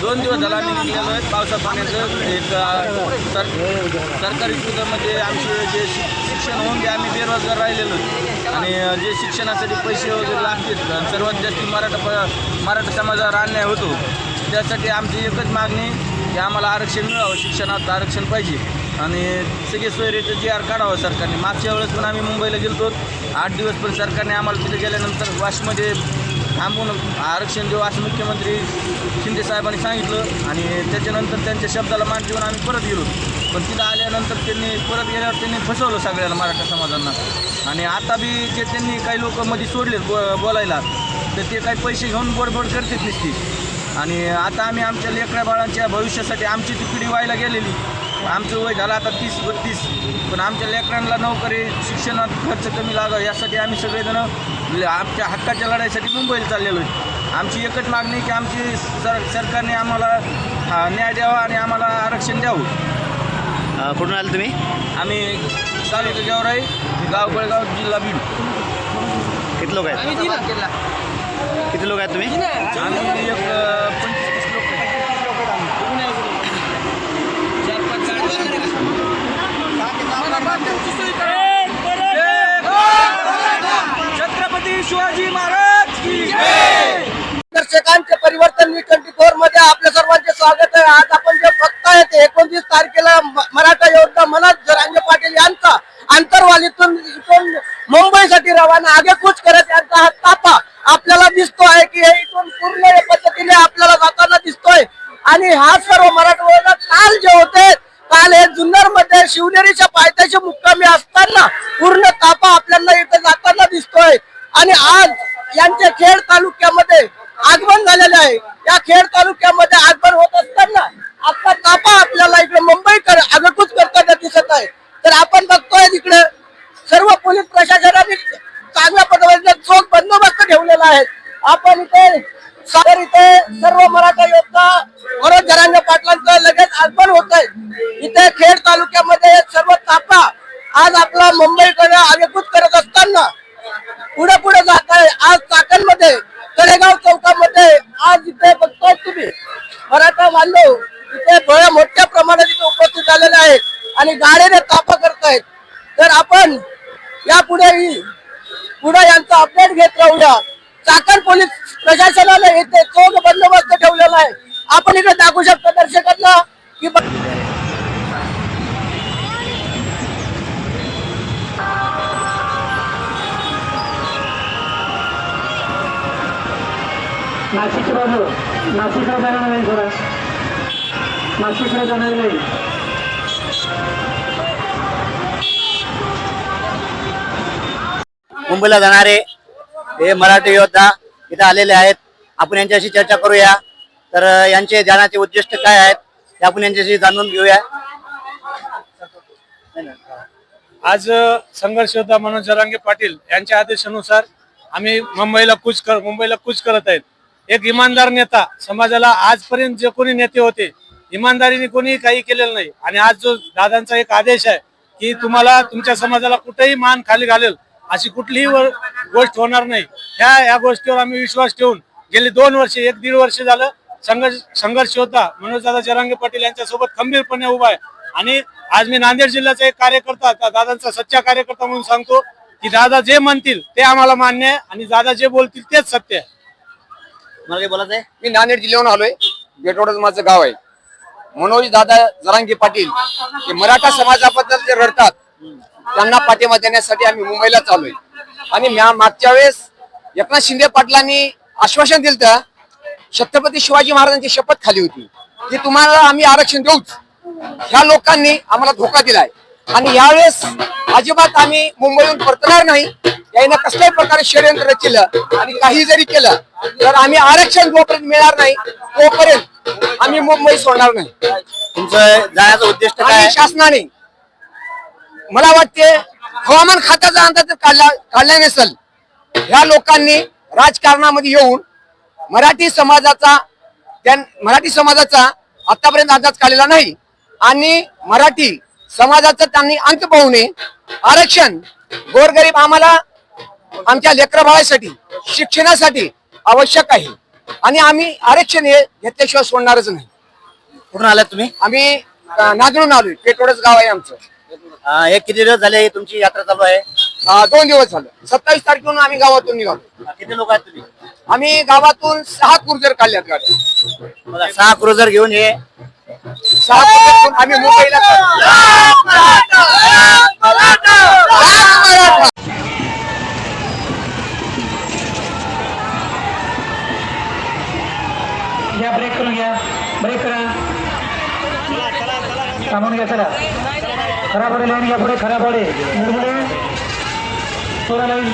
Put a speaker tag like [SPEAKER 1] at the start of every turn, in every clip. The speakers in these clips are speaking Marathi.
[SPEAKER 1] दोन दिवस झाला आम्ही निघालो आहे. पावसा पाण्याचं एक सर सरकारी स्कूलमध्ये आमचे जे शिक्षण होऊन ते आम्ही बेरोजगार राहिलेलो आणि जे शिक्षणासाठी पैसे वगैरे लागतील सर्वात जास्त मराठा प मराठा समाजावर अन्याय होतो त्यासाठी आमची एकच मागणी की आम्हाला आरक्षण मिळावं शिक्षणात आरक्षण पाहिजे. आणि सगळे सोयरीचं जी आर काढावं सरकारने. मागच्या वेळेस पण आम्ही मुंबईला गेलो आठ दिवस पण सरकारने आम्हाला तिथे गेल्यानंतर वाशमध्ये थांबून आरक्षण देऊ असं मुख्यमंत्री शिंदे साहेबांनी सांगितलं. आणि त्याच्यानंतर त्यांच्या शब्दाला मान देऊन आम्ही परत गेलो. पण तिथं आल्यानंतर त्यांनी परत गेल्यावर त्यांनी फसवलं सगळ्याला मराठा समाजांना. आणि आता बी जे त्यांनी काही लोक मध्ये सोडले बो बोलायला तर ते काही पैसे घेऊन बोडबोड करतात नुसती. आणि आता आम्ही आमच्या लेकरा बाळांच्या भविष्यासाठी आमची ती पिढी व्हायला गेलेली. आमचं वय झालं आता तीस बत्तीस. पण आमच्या लेकरांना नोकरी शिक्षणात खर्च कमी लागावा यासाठी आम्ही सगळेजण आमच्या हक्काच्या लढाईसाठी मुंबईला चाललेलो आहे. आमची एकच मागणी की आमची सर सरकारने आम्हाला न्याय द्यावा आणि आम्हाला आरक्षण द्यावं.
[SPEAKER 2] कुठून आले तुम्ही?
[SPEAKER 1] आम्ही तालुका गेवराई गाव बेळगाव जिल्हा बीड.
[SPEAKER 2] किती लोक आहेत? किती लोक आहेत तुम्ही?
[SPEAKER 1] आम्ही एक अ, पंचवीस तीस लोक आहे. छत्रपती शिवाजी महाराज
[SPEAKER 3] दर्शकांचे परिवर्तन मी ट्वेंटी फोरमध्ये आपल्या सर्वांचे स्वागत आहे. आज आपण जे फक्त ते एकोणतीस तारखेला म- मराठा योद्धा मनोज जरांगे पाटील यांचा आंतरवालीतून इथून मुंबईसाठी रवाना. आगेकूच करत यांचा हा ताफा आपल्याला दिसतो आहे की हे इथून पूर्ण पद्धतीने आपल्याला जाताना दिसतोय. आणि हा सर्व मराठवाड्याला काल जे होते काल हे जुन्नरमध्ये शिवनेरीच्या पायथ्याशी मुक्कामी असताना पूर्ण तापा आपल्याला इथे जाताना दिसतोय. आणि आज यांच्या खेड तालुक्यामध्ये आगमन झालेले आहे. या खेड तालुक्यामध्ये आगमन होत असताना आपला तापा आपल्याला इकडे मुंबईकर आगकूच करताना दिसत आहे. तर आपण बघतोय तिकडे सर्व पोलीस प्रशासनाने चांगल्या पद्धतीने चोख बंदोबस्त ठेवलेला आहे. आपण इथे सागर इथे सर्व मराठा योद्धा परत घरांना पाटलांचं लगेच आगमन होत आहे. इथे खेड तालुक्यामध्ये सर्व तापा आज आपला मुंबईकडे आगेकूच करत असतो पुढे पुढे जात आहे आज चाकणमध्ये तळेगाव चौकामध्ये आज इथे बघताय तुम्ही. मराठा बांधव इथे बळ्या मोठ्या प्रमाणात इथे उपस्थित झालेले आहेत आणि गाडीने तापा करतायत. तर आपण यापुढेही पुढे यांचा अपडेट घेत राहूया. चाकण पोलीस प्रशासनाने येथे चोख बंदोबस्त ठेवलेला आहे. आपण इकडे दाखवू शकतो दर्शकांना की ब-
[SPEAKER 4] नाशिक बाजू नाशिकला जाणार नाही थोडा नाशिकला जाणार नाही.
[SPEAKER 2] मुंबईला जाणारे हे मराठी योद्धा इथे आलेले आहेत. आपण यांच्याशी चर्चा करूया. तर यांचे जाण्याचे उद्दिष्ट काय आहेत ते आपण यांच्याशी जाणून घेऊया.
[SPEAKER 5] आज संघर्ष योद्धा मनोज जरांगे पाटील यांच्या आदेशानुसार आम्ही मुंबईला कूच कर मुंबईला कूच करत आहेत. एक इमानदार नेता समाजाला आजपर्यंत जे कोणी नेते होते इमानदारीने कोणी काही केलेलं नाही. आणि आज जो दादांचा एक आदेश आहे की तुम्हाला तुमच्या समाजाला कुठेही मान खाली घालेल अशी कुठलीही गोष्ट होणार नाही. ह्या या गोष्टीवर आम्ही विश्वास ठेवून गेली दोन वर्षे एक दीड वर्ष झालं संघर्ष संघर्ष होता. मनोज दादा जरांगे पाटील यांच्यासोबत खंबीरपणे उभा आहे. आणि आज मी नांदेड जिल्ह्याचा एक कार्यकर्ता त्या दादांचा सच्चा कार्यकर्ता म्हणून सांगतो की दादा जे म्हणतील ते आम्हाला मान्य आहे आणि दादा जे बोलतील तेच सत्य आहे.
[SPEAKER 2] काही बोलायचं आहे
[SPEAKER 6] मी नांदेड जिल्ह्याहून आलोय. गेटवाडच माझं गाव आहे. मनोज दादा जरांगे पाटील हे मराठा समाजाबद्दल जे रडतात त्यांना पाठिंबा देण्यासाठी आम्ही मुंबईला चाललोय. आणि मागच्या वेळेस एकनाथ शिंदे पाटलांनी आश्वासन दिलं छत्रपती शिवाजी महाराजांची शपथ खाली होती. की तुम्हाला आम्ही आरक्षण देऊच. ह्या लोकांनी आम्हाला धोका दिलाय. आणि यावेळेस अजिबात आम्ही मुंबईहून परतणार नाही. यानं कसल्याही प्रकारे षडयंत्र रचिलं आणि काही जरी केलं तर आम्ही आरक्षण जोपर्यंत मिळणार नाही तोपर्यंत आम्ही मुंबई सोडणार नाही.
[SPEAKER 2] तुमचं जाण्याचं उद्दिष्ट काय?
[SPEAKER 6] शासनाने मला वाटते हवामान खात्याचा अंदाज काढला काढला नसेल ह्या लोकांनी राजकारणामध्ये येऊन मराठी समाजाचा त्या मराठी समाजाचा आतापर्यंत अंदाज काढलेला नाही. आणि मराठी समाजाचा त्यांनी अंत पाहू नये आरक्षण गोरगरीब आम्हाला आमच्या लेकरा बाळासाठी शिक्षणासाठी आवश्यक आहे. आणि आम्ही आरक्षण हे घेतल्याशिवाय सोडणारच नाही.
[SPEAKER 2] कुठून आलात तुम्ही?
[SPEAKER 6] आम्ही नागरून आलोय. पेटवडच गाव आहे आमचं.
[SPEAKER 2] अं, हे किती दिवस झाले ही तुमची यात्रा चालू आहे?
[SPEAKER 6] अं, दोन दिवस झालं. सत्तावीस तारखेहून आम्ही गावातून निघालो.
[SPEAKER 2] अं, किती लोक आहेत तुम्ही?
[SPEAKER 6] आम्ही गावातून सहा कुर्जर काढल्यात गाड्या.
[SPEAKER 2] बघा सहा क्रुझर घेऊन हे
[SPEAKER 6] सहा कुर्जर आम्ही मुंबईला.
[SPEAKER 4] घ्या ब्रेक करून घ्या. ब्रेक करा. थांबून घ्या चला खराब वाडे लाईन घ्या पुढे खराब निर्मळे सोळा लाईन.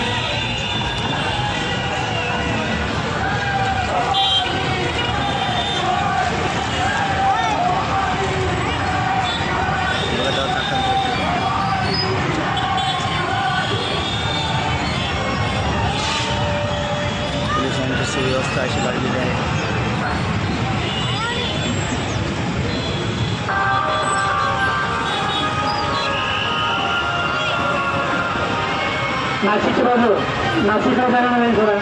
[SPEAKER 4] नाशिकची बाजू नाशिककडे जाणार नाही थोडा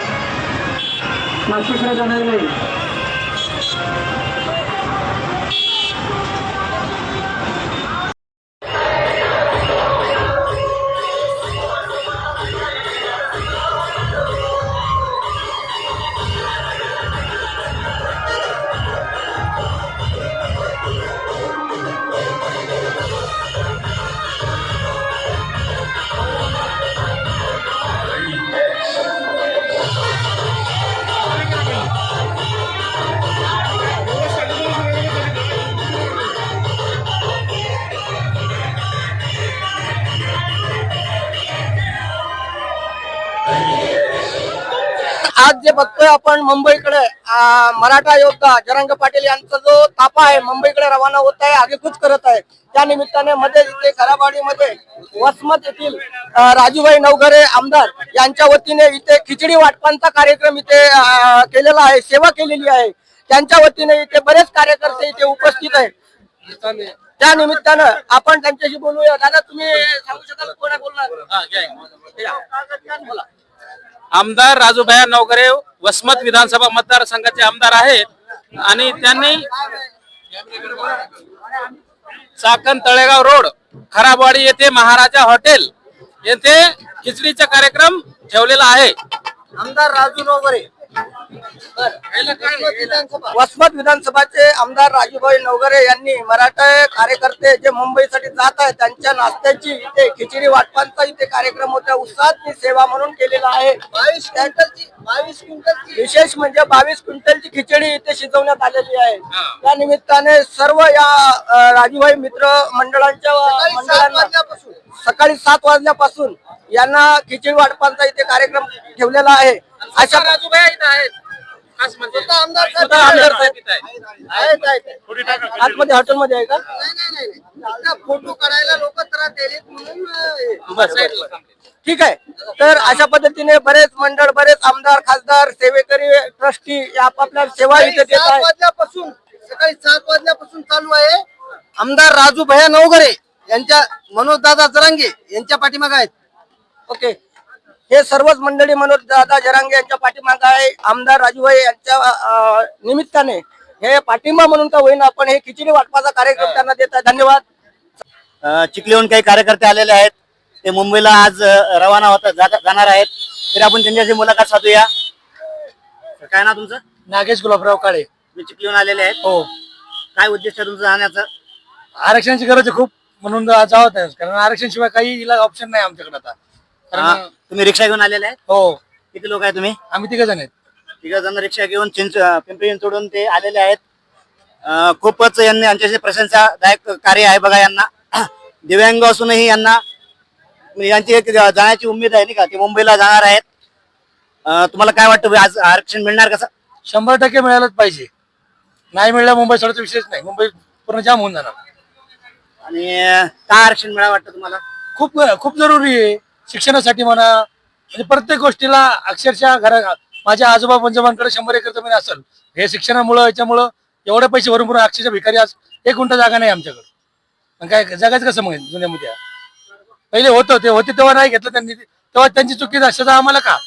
[SPEAKER 4] नाशिककडे
[SPEAKER 3] बघतोय आपण मुंबईकडे. मराठा योद्धा जरंग पाटील यांचा जो ताफा आहे मुंबईकडे रवाना होत आहे आगेकूच करत आहे. त्या निमित्ताने मध्ये इथे खराबाडीमध्ये वसमत येथील राजूभाई नवघरे आमदार यांच्या वतीने इथे खिचडी वाटपांचा कार्यक्रम इथे केलेला आहे सेवा केलेली आहे. त्यांच्या वतीने इथे बरेच कार्यकर्ते इथे उपस्थित आहेत. त्या निमित्तानं आपण त्यांच्याशी बोलूया. दादा तुम्ही सांगू शकाल कोणा बोलणार? बोला.
[SPEAKER 7] आमदार राजूभाया नवकरे वसमत विधानसभा मतदारसंघाचे आमदार आहेत. आणि त्यांनी चाकण तळेगाव रोड खराबवाडी येथे महाराजा हॉटेल येथे खिचडीचा कार्यक्रम ठेवलेला आहे.
[SPEAKER 3] आमदार राजू नवगरे. वसमत विधानसभाचे आमदार राजूभाई नवगरे यांनी मराठा कार्यकर्ते जे मुंबईसाठी जात आहेत त्यांच्या नाश्त्याची इथे खिचडी वाटपांचा इथे कार्यक्रम होता उत्साहात सेवा म्हणून केलेला आहे. बावीस क्विंटलची बावीस क्विंटलची. विशेष म्हणजे बावीस क्विंटलची खिचडी इथे शिजवण्यात आलेली आहे. त्या निमित्ताने सर्व या राजूभाई मित्र मंडळांच्या मंडळांना सकाळी सात वाजल्यापासून यांना खिचडी वाटपांचा इथे कार्यक्रम ठेवलेला आहे. अशा
[SPEAKER 7] राजूभाया इथं आहेत. खास म्हणजे
[SPEAKER 3] स्वतः आमदार साहेब
[SPEAKER 7] स्वतः आमदार. साहेब इथं आहेत.
[SPEAKER 3] आहेत, आहेत. आतमध्ये हॉटेलमध्ये आहे का? फोटो काढायला लोक त्रास दिलेत म्हणून अं,
[SPEAKER 7] बस.
[SPEAKER 3] ठीक आहे. तर अशा पद्धतीने बरेच मंडळ बरेच आमदार खासदार सेवेकरी ट्रस्टी या आपापल्या सेवा इथे देत आहेत. वाजल्यापासून सकाळी सात वाजल्यापासून चालू आहे. आमदार राजू भैया नवघरे यांच्या मनोज दादा जरांगे यांच्या पाठीमागे आहेत. ओके. हे सर्वच मंडळी मनोज दादा जरांगे यांच्या पाठीमागे आहे. आमदार राजूभाई यांच्या निमित्ताने हे पाठिंबा म्हणून का होईना आपण हे खिचडी वाटपाचा कार्यक्रम त्यांना देत आहे. धन्यवाद.
[SPEAKER 2] चिखलीहून काही कार्यकर्ते आलेले आहेत. ते मुंबईला आज रवाना होत जाणार आहेत. तरी आपण त्यांच्याशी मुलाखत साधूया. काय ना तुमचं?
[SPEAKER 5] नागेश गुलाबराव काळे.
[SPEAKER 2] तुम्ही चिखलीहून आलेले आहेत.
[SPEAKER 5] हो.
[SPEAKER 2] काय उद्देश आहे तुमचं जाण्याचं?
[SPEAKER 5] आरक्षणाची गरज आहे खूप. म्हणून जावत आहे कारण आरक्षण शिवाय काही इलाज ऑप्शन नाही आमच्याकडे आता.
[SPEAKER 2] हा,
[SPEAKER 5] कारण
[SPEAKER 2] तुम्ही रिक्षा घेऊन आलेले आहेत?
[SPEAKER 5] हो.
[SPEAKER 2] किती लोक आहे तुम्ही?
[SPEAKER 5] आम्ही तिघ जण आहेत.
[SPEAKER 2] तिघ जण रिक्षा घेऊन चिंच पिंपरी चिंचवडून ते आलेले आहेत. अं, खूपच यांनी यांच्याशी प्रशंसादायक कार्य आहे बघा यांना. दिव्यांग असूनही यांना म्हणजे यांची एक जाण्याची उमेद आहे नाही का? ते मुंबईला जाणार आहेत. अं, तुम्हाला काय वाटतं? आज आरक्षण मिळणार कसं?
[SPEAKER 5] शंभर टक्के मिळालंच पाहिजे. नाही मिळालं मुंबई सोडायचा विषयच नाही. मुंबई पूर्ण जाम होऊन जाणार.
[SPEAKER 2] आणि अं, काय आरक्षण मिळावं वाटतं तुम्हाला?
[SPEAKER 5] खूप खूप जरुरी आहे. शिक्षणासाठी म्हणा म्हणजे प्रत्येक गोष्टीला अक्षरशः घरा माझ्या आजोबा पंजोबांकडे शंभर एकर जमीन असेल. हे शिक्षणामुळं याच्यामुळं एवढे पैसे भरून भरून अक्षरशः भिकारी आज एक गुंठा जागा नाही आमच्याकडे. पण काय जगायचं कसं मग जुन्यामध्ये? पहिले होतं ते होते तेव्हा नाही घेतलं त्यांनी
[SPEAKER 8] तेव्हा त्यांची चुकी सजा आम्हाला का?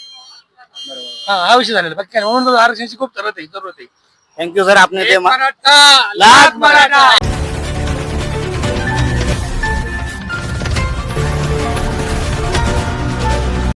[SPEAKER 8] हा हा विषय झालेला बाकी काय नाही. म्हणून आरक्षणाची खूप जरूरत आहे जरूरत आहे
[SPEAKER 2] थँक्यू सर ते मा- लाख मराठा.